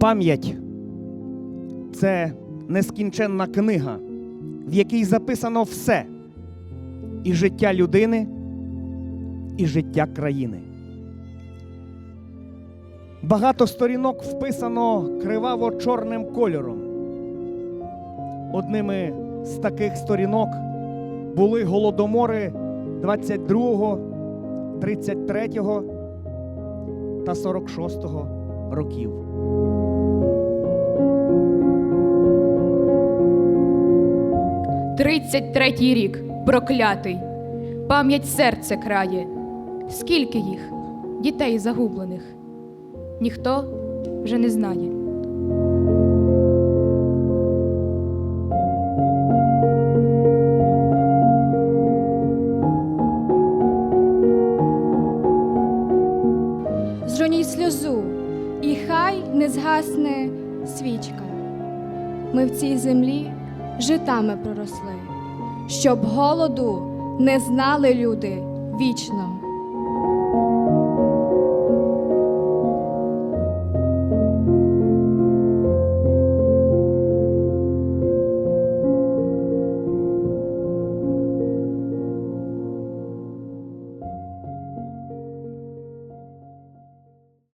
Пам'ять це нескінченна книга, в якій записано все і життя людини, і життя країни. Багато сторінок вписано криваво-чорним кольором. Одними з таких сторінок були голодомори 22, 33 та 46 років. Тридцять третій рік, проклятий. Пам'ять серце крає. Скільки їх, дітей загублених? Ніхто вже не знає. Зроніть сльозу, і хай не згасне свічка. Ми в цій землі житами проросли, щоб голоду не знали люди вічно.